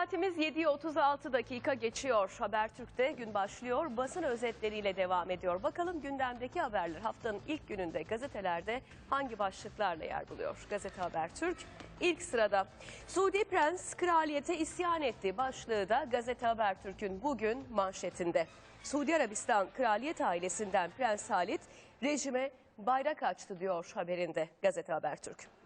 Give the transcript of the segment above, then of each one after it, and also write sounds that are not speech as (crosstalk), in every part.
Saatimiz 7'yi 36 dakika geçiyor. Habertürk'te gün başlıyor. Basın özetleriyle devam ediyor. Bakalım gündemdeki haberler haftanın ilk gününde gazetelerde hangi başlıklarla yer buluyor? Gazete Habertürk ilk sırada. Suudi Prens kraliyete isyan etti başlığı da Gazete Habertürk'ün bugün manşetinde. Suudi Arabistan kraliyet ailesinden Prens Halit rejime bayrak açtı diyor haberinde Gazete Habertürk.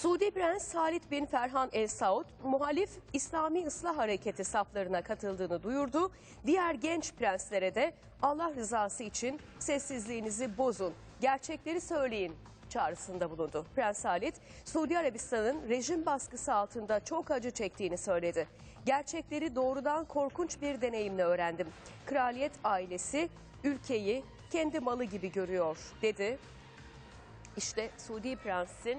Suudi Prens Halid bin Ferhan El Saud, muhalif İslami Islah Hareketi saflarına katıldığını duyurdu. Diğer genç prenslere de Allah rızası için sessizliğinizi bozun, gerçekleri söyleyin çağrısında bulundu. Prens Halid, Suudi Arabistan'ın rejim baskısı altında çok acı çektiğini söyledi. Gerçekleri doğrudan korkunç bir deneyimle öğrendim. Kraliyet ailesi ülkeyi kendi malı gibi görüyor dedi. İşte Suudi Prens'in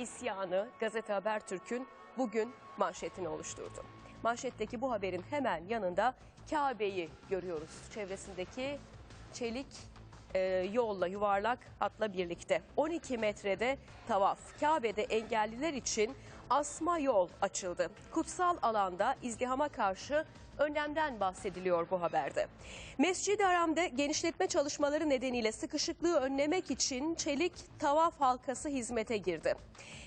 isyanı Gazete Habertürk'ün bugün manşetini oluşturdu. Manşetteki bu haberin hemen yanında Kabe'yi görüyoruz. Çevresindeki çelik e, yolla yuvarlak hatla birlikte 12 metrede tavaf. Kabe'de engelliler için asma yol açıldı. Kutsal alanda izdihama karşı önlemden bahsediliyor bu haberde. Mescid-i Haram'da genişletme çalışmaları nedeniyle sıkışıklığı önlemek için çelik tavaf halkası hizmete girdi.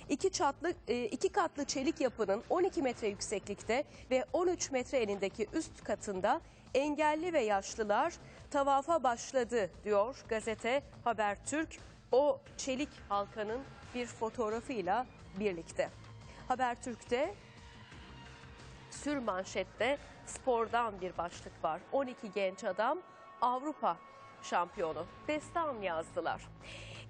İki, çatlı, e, iki katlı çelik yapının 12 metre yükseklikte ve 13 metre enindeki üst katında engelli ve yaşlılar tavafa başladı diyor gazete Habertürk. O çelik halkanın bir fotoğrafıyla birlikte. Habertürk'te sür manşette spordan bir başlık var. 12 genç adam Avrupa şampiyonu. Destan yazdılar.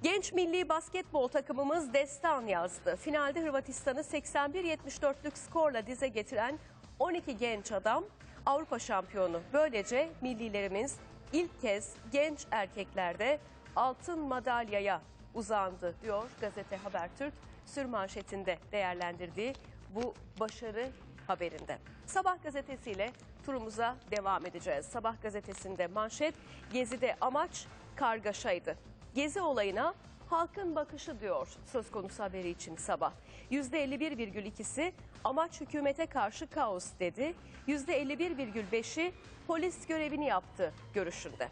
Genç milli basketbol takımımız destan yazdı. Finalde Hırvatistan'ı 81-74'lük skorla dize getiren 12 genç adam Avrupa şampiyonu. Böylece millilerimiz ilk kez genç erkeklerde altın madalyaya uzandı diyor gazete Habertürk sürmanşetinde değerlendirdiği bu başarı haberinde. Sabah gazetesiyle turumuza devam edeceğiz. Sabah gazetesinde manşet Gezi'de amaç kargaşaydı. Gezi olayına halkın bakışı diyor söz konusu haberi için sabah. %51,2'si amaç hükümete karşı kaos dedi. %51,5'i polis görevini yaptı görüşünde.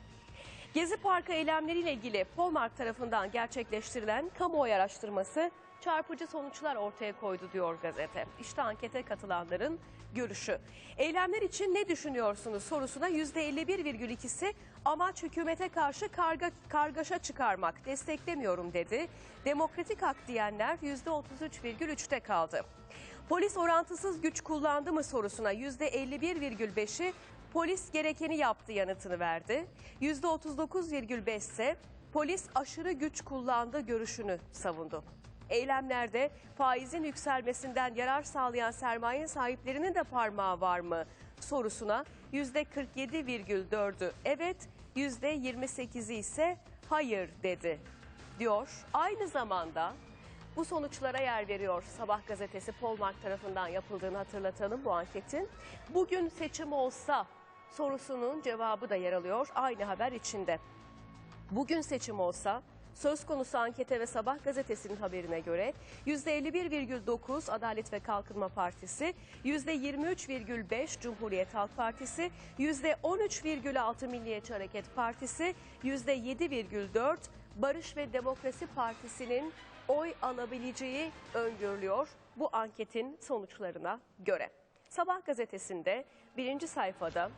Gezi Parkı eylemleriyle ilgili Polmark tarafından gerçekleştirilen kamuoyu araştırması çarpıcı sonuçlar ortaya koydu diyor gazete. İşte ankete katılanların görüşü. Eylemler için ne düşünüyorsunuz sorusuna %51,2'si amaç hükümete karşı karga, kargaşa çıkarmak desteklemiyorum dedi. Demokratik hak diyenler %33,3'te kaldı. Polis orantısız güç kullandı mı sorusuna %51,5'i polis gerekeni yaptı yanıtını verdi. %39,5 ise polis aşırı güç kullandı görüşünü savundu. Eylemlerde faizin yükselmesinden yarar sağlayan sermaye sahiplerinin de parmağı var mı sorusuna %47,4'ü evet, %28'i ise hayır dedi diyor. Aynı zamanda bu sonuçlara yer veriyor Sabah gazetesi Polmark tarafından yapıldığını hatırlatalım bu anketin. Bugün seçim olsa sorusunun cevabı da yer alıyor aynı haber içinde. Bugün seçim olsa söz konusu ankete ve Sabah gazetesinin haberine göre %51,9 Adalet ve Kalkınma Partisi, %23,5 Cumhuriyet Halk Partisi, %13,6 Milliyetçi Hareket Partisi, %7,4 Barış ve Demokrasi Partisi'nin oy alabileceği öngörülüyor bu anketin sonuçlarına göre. Sabah gazetesinde birinci sayfada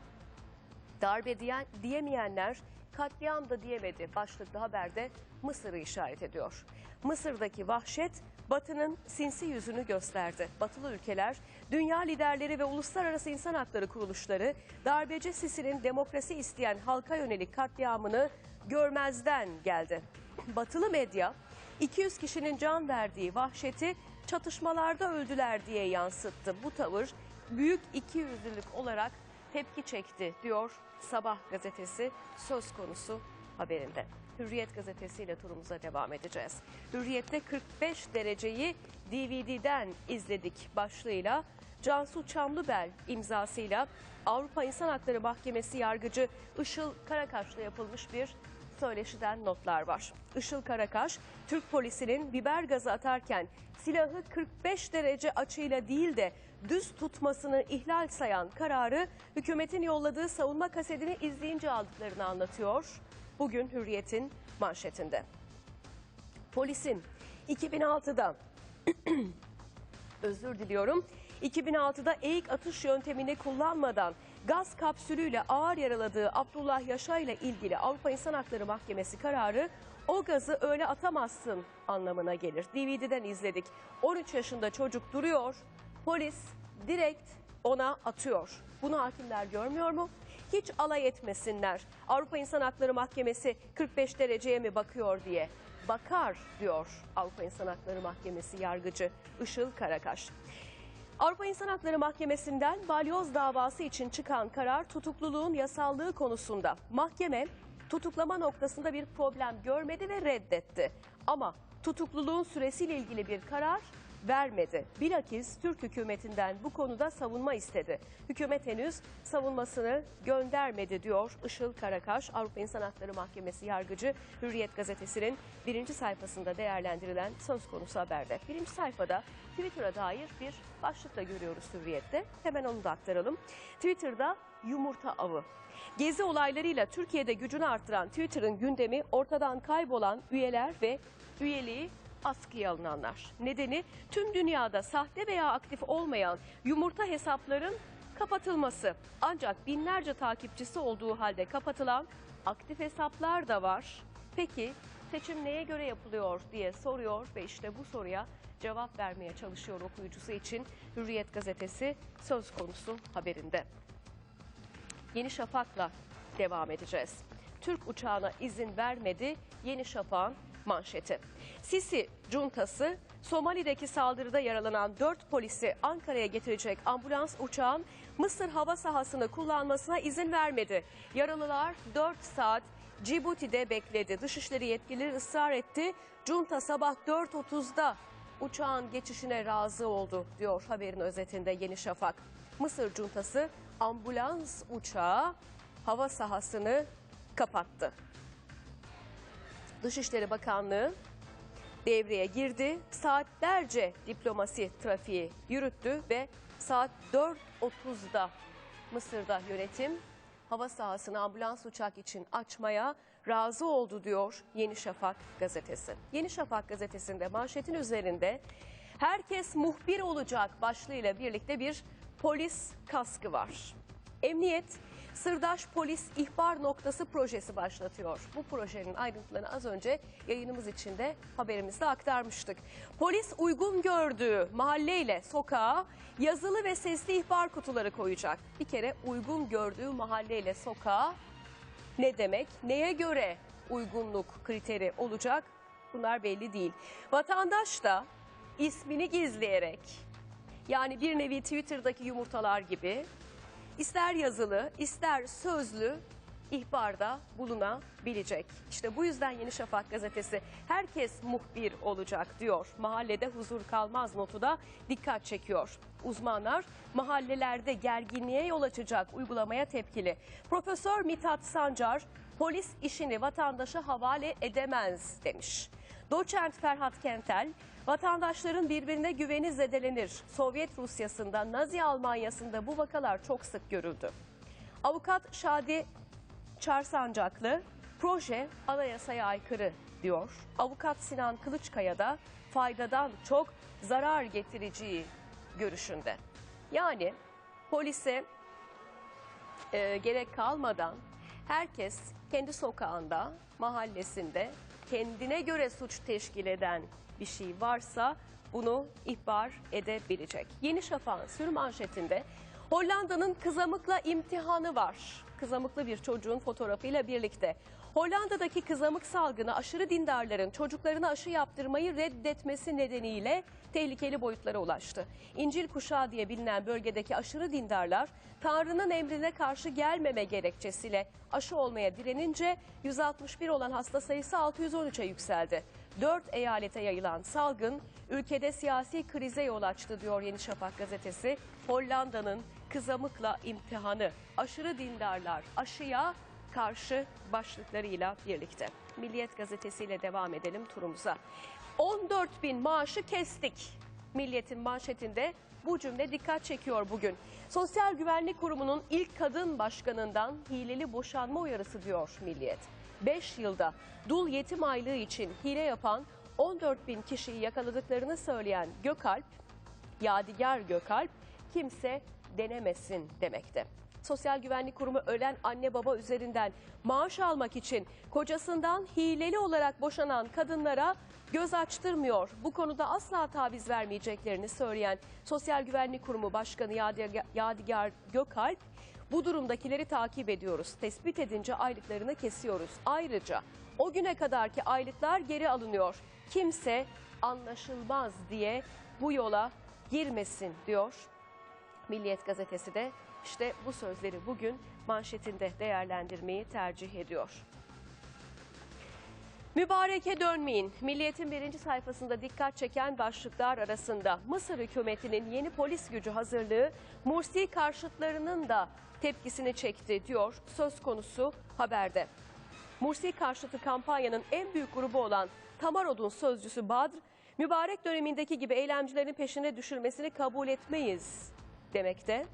darbe diyen, diyemeyenler katliam da diyemedi başlıklı haberde Mısır'ı işaret ediyor. Mısır'daki vahşet Batı'nın sinsi yüzünü gösterdi. Batılı ülkeler, dünya liderleri ve uluslararası insan hakları kuruluşları darbeci Sisi'nin demokrasi isteyen halka yönelik katliamını görmezden geldi. Batılı medya 200 kişinin can verdiği vahşeti çatışmalarda öldüler diye yansıttı. Bu tavır büyük ikiyüzlülük olarak tepki çekti diyor Sabah gazetesi söz konusu haberinde. Hürriyet gazetesiyle turumuza devam edeceğiz. Hürriyet'te 45 dereceyi DVD'den izledik başlığıyla Cansu Çamlıbel imzasıyla Avrupa İnsan Hakları Mahkemesi yargıcı Işıl Karakaş'la yapılmış bir söyleşiden notlar var. Işıl Karakaş, Türk polisinin biber gazı atarken silahı 45 derece açıyla değil de düz tutmasını ihlal sayan kararı hükümetin yolladığı savunma kasetini izleyince aldıklarını anlatıyor. Bugün Hürriyet'in manşetinde. Polisin 2006'da (clears throat) özür diliyorum. 2006'da eğik atış yöntemini kullanmadan gaz kapsülüyle ağır yaraladığı Abdullah Yaşa ile ilgili Avrupa İnsan Hakları Mahkemesi kararı o gazı öyle atamazsın anlamına gelir. DVD'den izledik. 13 yaşında çocuk duruyor. Polis direkt ona atıyor. Bunu hakimler görmüyor mu? Hiç alay etmesinler. Avrupa İnsan Hakları Mahkemesi 45 dereceye mi bakıyor diye. Bakar diyor Avrupa İnsan Hakları Mahkemesi yargıcı Işıl Karakaş. Avrupa İnsan Hakları Mahkemesi'nden balyoz davası için çıkan karar tutukluluğun yasallığı konusunda mahkeme tutuklama noktasında bir problem görmedi ve reddetti. Ama tutukluluğun süresiyle ilgili bir karar vermedi. Bilakis Türk hükümetinden bu konuda savunma istedi. Hükümet henüz savunmasını göndermedi diyor Işıl Karakaş, Avrupa İnsan Hakları Mahkemesi yargıcı Hürriyet gazetesinin birinci sayfasında değerlendirilen söz konusu haberde. Birinci sayfada Twitter'a dair bir başlıkla görüyoruz Hürriyet'te. Hemen onu da aktaralım. Twitter'da yumurta avı. Gezi olaylarıyla Türkiye'de gücünü arttıran Twitter'ın gündemi ortadan kaybolan üyeler ve üyeliği askıya alınanlar. Nedeni tüm dünyada sahte veya aktif olmayan yumurta hesapların kapatılması. Ancak binlerce takipçisi olduğu halde kapatılan aktif hesaplar da var. Peki seçim neye göre yapılıyor diye soruyor ve işte bu soruya cevap vermeye çalışıyor okuyucusu için Hürriyet gazetesi söz konusu haberinde. Yeni Şafak'la devam edeceğiz. Türk uçağına izin vermedi Yeni Şafak'ın manşeti. Sisi cuntası Somali'deki saldırıda yaralanan 4 polisi Ankara'ya getirecek ambulans uçağın Mısır hava sahasını kullanmasına izin vermedi. Yaralılar 4 saat Cibuti'de bekledi. Dışişleri yetkilileri ısrar etti. Junta sabah 4.30'da uçağın geçişine razı oldu diyor haberin özetinde Yeni Şafak. Mısır cuntası ambulans uçağı hava sahasını kapattı. Dışişleri Bakanlığı devreye girdi. Saatlerce diplomasi trafiği yürüttü ve saat 4.30'da Mısır'da yönetim hava sahasını ambulans uçak için açmaya razı oldu diyor Yeni Şafak gazetesi. Yeni Şafak gazetesinde manşetin üzerinde herkes muhbir olacak başlığıyla birlikte bir polis kaskı var. Emniyet Sırdaş Polis İhbar Noktası projesi başlatıyor. Bu projenin ayrıntılarını az önce yayınımız içinde haberimizde aktarmıştık. Polis uygun gördüğü mahalleyle sokağa yazılı ve sesli ihbar kutuları koyacak. Bir kere uygun gördüğü mahalleyle sokağa ne demek? Neye göre uygunluk kriteri olacak? Bunlar belli değil. Vatandaş da ismini gizleyerek yani bir nevi Twitter'daki yumurtalar gibi ister yazılı ister sözlü ihbarda bulunabilecek. İşte bu yüzden Yeni Şafak gazetesi herkes muhbir olacak diyor. Mahallede huzur kalmaz notu da dikkat çekiyor. Uzmanlar mahallelerde gerginliğe yol açacak uygulamaya tepkili. Profesör Mithat Sancar polis işini vatandaşa havale edemez demiş. Doçent Ferhat Kentel, vatandaşların birbirine güveni zedelenir. Sovyet Rusyası'nda, Nazi Almanya'sında bu vakalar çok sık görüldü. Avukat Şadi Çarsancaklı, proje anayasaya aykırı diyor. Avukat Sinan Kılıçkaya da faydadan çok zarar getireceği görüşünde. Yani polise e, gerek kalmadan herkes kendi sokağında, mahallesinde kendine göre suç teşkil eden bir şey varsa bunu ihbar edebilecek. Yeni Şafak'ın sürü manşetinde Hollanda'nın kızamıkla imtihanı var. Kızamıklı bir çocuğun fotoğrafıyla birlikte. Hollanda'daki kızamık salgını aşırı dindarların çocuklarına aşı yaptırmayı reddetmesi nedeniyle tehlikeli boyutlara ulaştı. İncil kuşağı diye bilinen bölgedeki aşırı dindarlar Tanrı'nın emrine karşı gelmeme gerekçesiyle aşı olmaya direnince 161 olan hasta sayısı 613'e yükseldi. 4 eyalete yayılan salgın ülkede siyasi krize yol açtı diyor Yeni Şafak gazetesi. Hollanda'nın kızamıkla imtihanı aşırı dindarlar aşıya karşı başlıklarıyla birlikte. Milliyet gazetesiyle devam edelim turumuza. 14 bin maaşı kestik. Milliyetin manşetinde bu cümle dikkat çekiyor bugün. Sosyal Güvenlik Kurumu'nun ilk kadın başkanından hileli boşanma uyarısı diyor Milliyet. 5 yılda dul yetim aylığı için hile yapan 14 bin kişiyi yakaladıklarını söyleyen Gökalp, Yadigar Gökalp kimse denemesin demekte. Sosyal Güvenlik Kurumu ölen anne baba üzerinden maaş almak için kocasından hileli olarak boşanan kadınlara göz açtırmıyor. Bu konuda asla taviz vermeyeceklerini söyleyen Sosyal Güvenlik Kurumu Başkanı Yadigar, Gökalp, bu durumdakileri takip ediyoruz. Tespit edince aylıklarını kesiyoruz. Ayrıca o güne kadarki aylıklar geri alınıyor. Kimse anlaşılmaz diye bu yola girmesin diyor. Milliyet gazetesi de işte bu sözleri bugün manşetinde değerlendirmeyi tercih ediyor. Mübareke dönmeyin. Milliyetin birinci sayfasında dikkat çeken başlıklar arasında Mısır hükümetinin yeni polis gücü hazırlığı Mursi karşıtlarının da tepkisini çekti diyor söz konusu haberde. Mursi karşıtı kampanyanın en büyük grubu olan Tamarod'un sözcüsü Badr, mübarek dönemindeki gibi eylemcilerin peşine düşülmesini kabul etmeyiz demekte.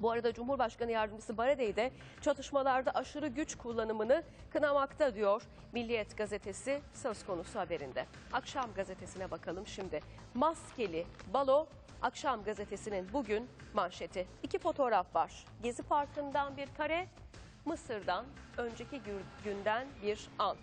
Bu arada Cumhurbaşkanı Yardımcısı Baradey de çatışmalarda aşırı güç kullanımını kınamakta diyor Milliyet gazetesi söz konusu haberinde. Akşam gazetesine bakalım şimdi. Maskeli balo Akşam gazetesinin bugün manşeti. İki fotoğraf var. Gezi Parkı'ndan bir kare, Mısır'dan önceki gü- günden bir an.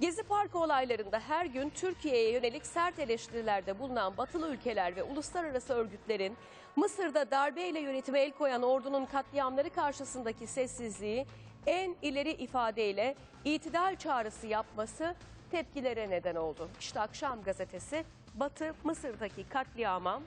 Gezi Parkı olaylarında her gün Türkiye'ye yönelik sert eleştirilerde bulunan batılı ülkeler ve uluslararası örgütlerin Mısır'da darbeyle yönetime el koyan ordunun katliamları karşısındaki sessizliği en ileri ifadeyle itidal çağrısı yapması tepkilere neden oldu. İşte akşam gazetesi Batı Mısır'daki katliama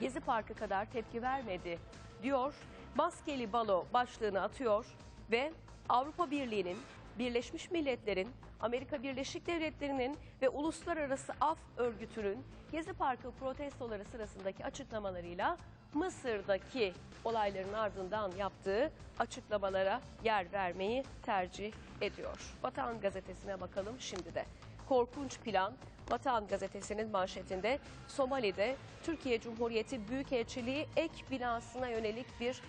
Gezi Parkı kadar tepki vermedi diyor. Maskeli balo başlığını atıyor ve Avrupa Birliği'nin, Birleşmiş Milletler'in, Amerika Birleşik Devletleri'nin ve Uluslararası Af Örgütü'nün Gezi Parkı protestoları sırasındaki açıklamalarıyla Mısır'daki olayların ardından yaptığı açıklamalara yer vermeyi tercih ediyor. Vatan Gazetesi'ne bakalım şimdi de. Korkunç plan Vatan Gazetesi'nin manşetinde Somali'de Türkiye Cumhuriyeti Büyükelçiliği ek binasına yönelik bir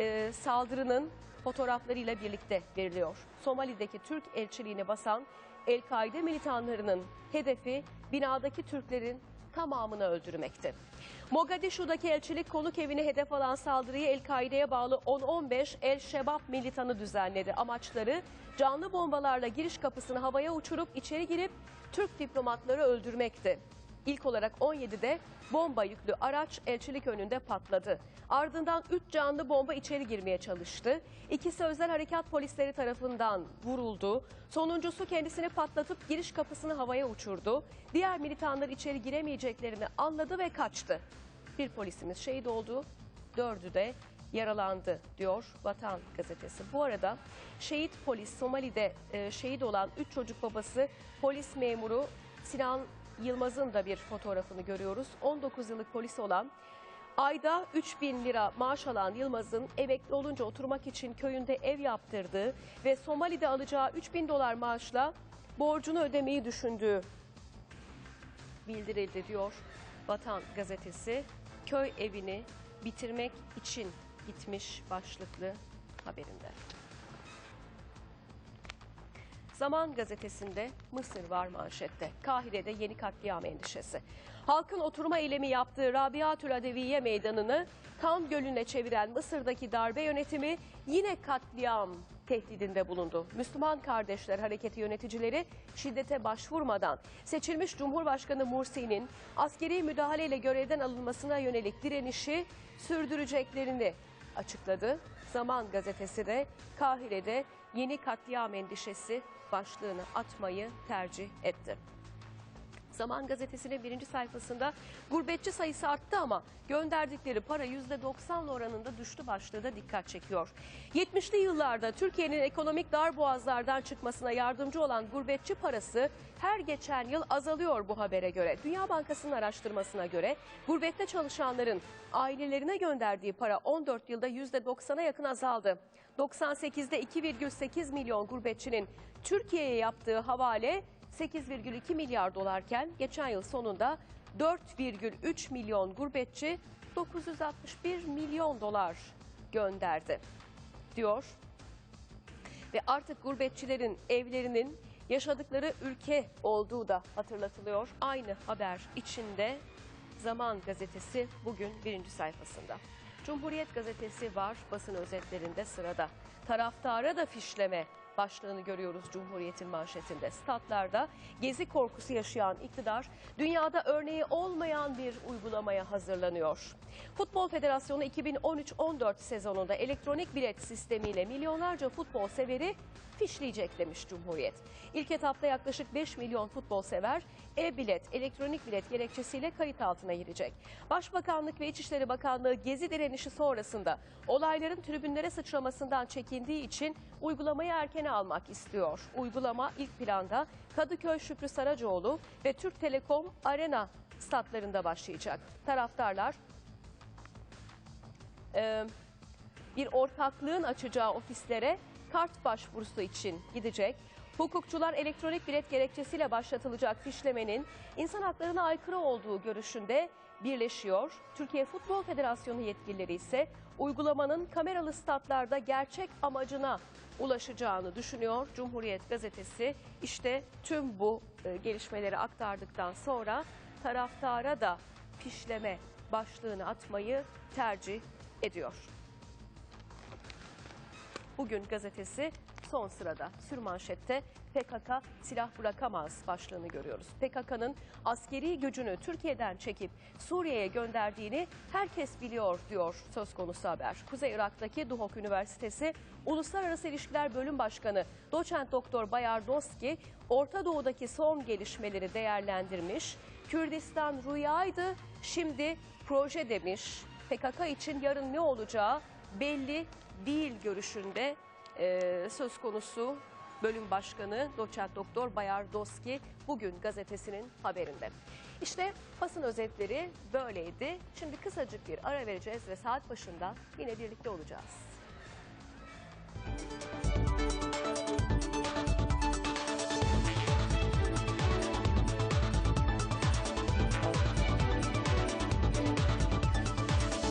e, saldırının fotoğraflarıyla birlikte veriliyor. Somali'deki Türk elçiliğini basan El-Kaide militanlarının hedefi binadaki Türklerin tamamını öldürmekti. Mogadishu'daki elçilik konuk evini hedef alan saldırıyı El-Kaide'ye bağlı 10-15 El-Şebab militanı düzenledi. Amaçları canlı bombalarla giriş kapısını havaya uçurup içeri girip Türk diplomatları öldürmekti. İlk olarak 17'de bomba yüklü araç elçilik önünde patladı. Ardından 3 canlı bomba içeri girmeye çalıştı. İkisi özel harekat polisleri tarafından vuruldu. Sonuncusu kendisini patlatıp giriş kapısını havaya uçurdu. Diğer militanlar içeri giremeyeceklerini anladı ve kaçtı. Bir polisimiz şehit oldu, dördü de yaralandı diyor Vatan Gazetesi. Bu arada şehit polis Somali'de e, şehit olan 3 çocuk babası polis memuru Sinan Yılmaz'ın da bir fotoğrafını görüyoruz. 19 yıllık polis olan ayda 3 bin lira maaş alan Yılmaz'ın emekli olunca oturmak için köyünde ev yaptırdığı ve Somali'de alacağı 3 bin dolar maaşla borcunu ödemeyi düşündüğü bildirildi diyor Vatan Gazetesi. Köy evini bitirmek için gitmiş başlıklı haberinde. Zaman gazetesinde Mısır var manşette. Kahire'de yeni katliam endişesi. Halkın oturma eylemi yaptığı Rabiatül Adeviye meydanını kan gölüne çeviren Mısır'daki darbe yönetimi yine katliam tehdidinde bulundu. Müslüman Kardeşler Hareketi yöneticileri şiddete başvurmadan seçilmiş Cumhurbaşkanı Mursi'nin askeri müdahaleyle görevden alınmasına yönelik direnişi sürdüreceklerini açıkladı. Zaman gazetesi de Kahire'de yeni katliam endişesi başlığını atmayı tercih etti. Zaman gazetesinin birinci sayfasında gurbetçi sayısı arttı ama gönderdikleri para %90 oranında düştü başlığı da dikkat çekiyor. 70'li yıllarda Türkiye'nin ekonomik darboğazlardan çıkmasına yardımcı olan gurbetçi parası her geçen yıl azalıyor bu habere göre. Dünya Bankası'nın araştırmasına göre gurbette çalışanların ailelerine gönderdiği para 14 yılda %90'a yakın azaldı. 98'de 2,8 milyon gurbetçinin Türkiye'ye yaptığı havale 8,2 milyar dolarken geçen yıl sonunda 4,3 milyon gurbetçi 961 milyon dolar gönderdi diyor. Ve artık gurbetçilerin evlerinin yaşadıkları ülke olduğu da hatırlatılıyor. Aynı haber içinde Zaman gazetesi bugün birinci sayfasında. Cumhuriyet gazetesi var basın özetlerinde sırada. Taraftara da fişleme başlığını görüyoruz Cumhuriyet'in manşetinde. Statlarda gezi korkusu yaşayan iktidar dünyada örneği olmayan bir uygulamaya hazırlanıyor. Futbol Federasyonu 2013-14 sezonunda elektronik bilet sistemiyle milyonlarca futbol severi fişleyecek demiş Cumhuriyet. İlk etapta yaklaşık 5 milyon futbol sever e-bilet, elektronik bilet gerekçesiyle kayıt altına girecek. Başbakanlık ve İçişleri Bakanlığı gezi direnişi sonrasında olayların tribünlere sıçramasından çekindiği için uygulamayı erkene almak istiyor. Uygulama ilk planda Kadıköy Şükrü Saracoğlu ve Türk Telekom Arena statlarında başlayacak. Taraftarlar e, bir ortaklığın açacağı ofislere kart başvurusu için gidecek. Hukukçular elektronik bilet gerekçesiyle başlatılacak fişlemenin insan haklarına aykırı olduğu görüşünde birleşiyor. Türkiye Futbol Federasyonu yetkilileri ise uygulamanın kameralı statlarda gerçek amacına ulaşacağını düşünüyor. Cumhuriyet gazetesi işte tüm bu e, gelişmeleri aktardıktan sonra taraftara da fişleme başlığını atmayı tercih ediyor. Bugün gazetesi son sırada sürmanşette PKK silah bırakamaz başlığını görüyoruz. PKK'nın askeri gücünü Türkiye'den çekip Suriye'ye gönderdiğini herkes biliyor diyor söz konusu haber. Kuzey Irak'taki Duhok Üniversitesi Uluslararası İlişkiler Bölüm Başkanı Doçent Doktor Bayar Doski Orta Doğu'daki son gelişmeleri değerlendirmiş. Kürdistan rüyaydı, şimdi proje demiş. PKK için yarın ne olacağı belli değil görüşünde e, söz konusu bölüm başkanı doçent doktor Bayar Doski bugün gazetesinin haberinde. İşte basın özetleri böyleydi. Şimdi kısacık bir ara vereceğiz ve saat başında yine birlikte olacağız.